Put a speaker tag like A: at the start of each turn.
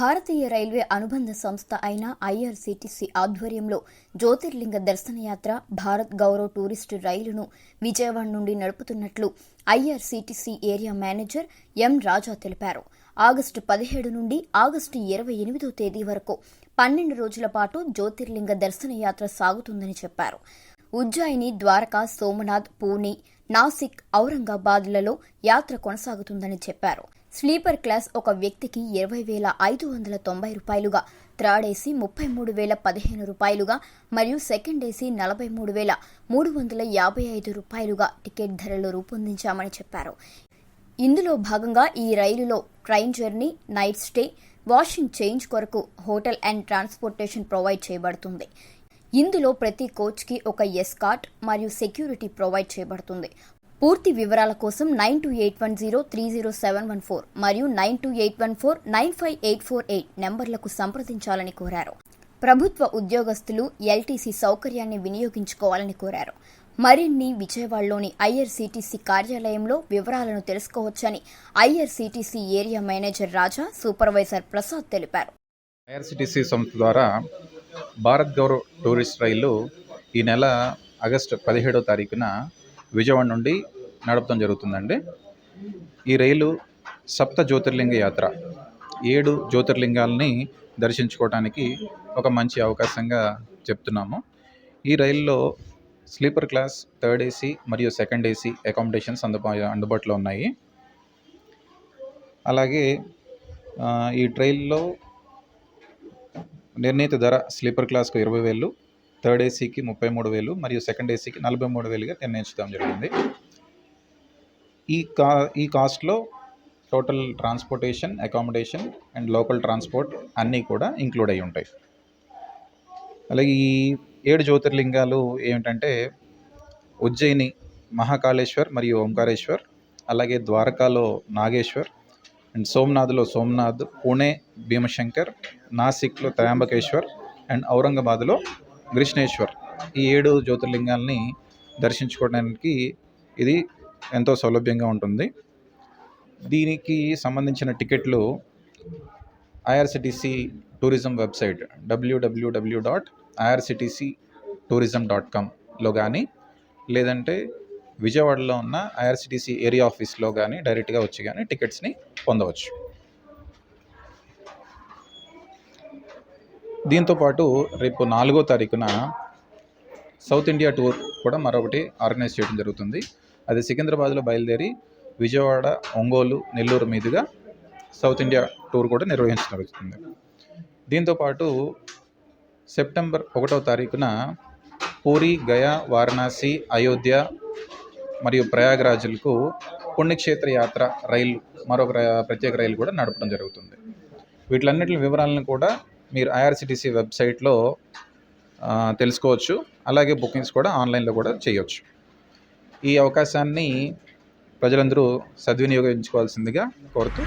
A: భారతీయ railway అనుబంధ సంస్థ అయిన ఐఆర్సీటీసీ ఆధ్వర్యంలో జ్యోతిర్లింగ దర్శనయాత్ర భారత్ గౌరవ్ టూరిస్టు రైలును విజయవాడ నుండి నడుపుతున్నట్లు IRCTC area manager M Raja తెలిపారు. ఆగస్టు పదిహేడు నుండి ఆగస్టు ఇరవై ఎనిమిదో తేదీ వరకు పన్నెండు రోజుల పాటు జ్యోతిర్లింగ దర్శనయాత్ర సాగుతుందని చెప్పారు. ఉజ్జయిని ద్వారకా సోమనాథ్ పూణే నాసిక్ ఔరంగాబాద్లలో యాత్ర కొనసాగుతుందని చెప్పారు. స్లీపర్ క్లాస్ ఒక వ్యక్తికి ఇరవై వేల ఐదు వందల తొంభై రూపాయలుగా థర్డ్ ఏసీ ముప్పై మూడు వేల పదిహేను రూపాయలుగా మరియు సెకండ్ ఏసీ నలభై మూడు వేల మూడు వందల యాభై ఐదు రూపాయలుగా టికెట్ ధరలు రూపొందించామని చెప్పారు. ఇందులో భాగంగా ఈ రైలులో train journey night stay washing change కొరకు హోటల్ అండ్ ట్రాన్స్పోర్టేషన్ ప్రొవైడ్ చేయబడుతుంది. ఇందులో ప్రతి కోచ్కి ఒక ఎస్కాట్ మరియు సెక్యూరిటీ ప్రొవైడ్ చేయబడుతుంది. పూర్తి వివరాల కోసం nine two eight one zero three zero seven one four మరియు nine two eight one four nine five eight four eight నెంబర్లకు సంప్రదించాలని కోరారు. ప్రభుత్వ ఉద్యోగస్తులు ఎల్టీసీ సౌకర్యాన్ని వినియోగించుకోవాలని కోరారు. మరిన్ని విజయవాడలోని ఐఆర్సీటీసీ కార్యాలయంలో వివరాలను తెలుసుకోవచ్చని IRCTC area manager Raja supervisor Prasad తెలిపారు.
B: ఐఆర్సీటీసీ సంస్థ ద్వారా భారత్ గౌరవ్ టూరిస్ట్ రైలు ఈ నెల ఆగస్టు పదిహేడో తారీఖున విజయవాడ నుండి నడపడం జరుగుతుందండి. ఈ రైలు సప్త జ్యోతిర్లింగ యాత్ర ఏడు జ్యోతిర్లింగాల్ని దర్శించుకోవడానికి ఒక మంచి అవకాశంగా చెప్తున్నాము. ఈ రైల్లో స్లీపర్ క్లాస్ థర్డ్ ఏసీ మరియు సెకండ్ ఏసీ అకామిడేషన్స్ అందుబా అందుబాటులో ఉన్నాయి. అలాగే ఈ ట్రైల్లో నిర్ణీత ధర స్లీపర్ క్లాస్కు ఇరవై వేలు థర్డ్ ఏసీకి ముప్పై మూడు వేలు మరియు సెకండ్ ఏసీకి నలభై మూడు వేలుగా నిర్ణయించడం జరిగింది. ఈ కా ఈ కాస్ట్లో total transportation accommodation and local transport అన్నీ కూడా ఇంక్లూడ్ అయి ఉంటాయి. అలాగే ఈ ఏడు జ్యోతిర్లింగాలు ఏమిటంటే ఉజ్జయిని మహాకాళేశ్వర్ మరియు ఓంకారేశ్వర్ అలాగే ద్వారకాలో నాగేశ్వర్ అండ్ సోమనాథ్లో సోమనాథ్ పూణే భీమశంకర్ నాసిక్లో త్రయాంబకేశ్వర్ అండ్ ఔరంగాబాద్లో గ్రిష్ణేశ్వర్ ఈ ఏడు జ్యోతిర్లింగాల్ని దర్శించుకోవడానికి ఇది ఎంతో సౌలభ్యంగా ఉంటుంది. దీనికి సంబంధించిన టికెట్లు ఐఆర్సిటిసి టూరిజం వెబ్సైట్ డబ్ల్యూడబ్ల్యూడబ్ల్యూ డాట్ ఐఆర్సిటిసి టూరిజం డాట్ కామ్లో కానీ లేదంటే విజయవాడలో ఉన్న ఐఆర్సిటిసి ఏరియా ఆఫీస్లో కానీ డైరెక్ట్గా వచ్చి కానీ టికెట్స్ని పొందవచ్చు. దీంతోపాటు రేపు నాలుగో తారీఖున సౌత్ ఇండియా టూర్ కూడా మరొకటి ఆర్గనైజ్ చేయడం జరుగుతుంది. అది సికింద్రాబాద్లో బయలుదేరి విజయవాడ ఒంగోలు నెల్లూరు మీదుగా సౌత్ ఇండియా టూర్ కూడా నిర్వహించడం జరుగుతుంది. దీంతోపాటు సెప్టెంబర్ ఒకటో తారీఖున పూరి గయా వారణాసి అయోధ్య మరియు ప్రయాగరాజులకు పుణ్యక్షేత్ర యాత్ర రైలు మరొక ప్రత్యేక రైలు కూడా నడపడం జరుగుతుంది. వీటిలన్నిటి వివరాలను కూడా మీరు ఐఆర్సిటీసీ వెబ్సైట్లో తెలుసుకోవచ్చు. అలాగే బుకింగ్స్ కూడా ఆన్లైన్లో కూడా చేయవచ్చు ఈ అవకాశాన్ని ప్రజలందరూ సద్వినియోగించుకోవాల్సిందిగా కోరుతూ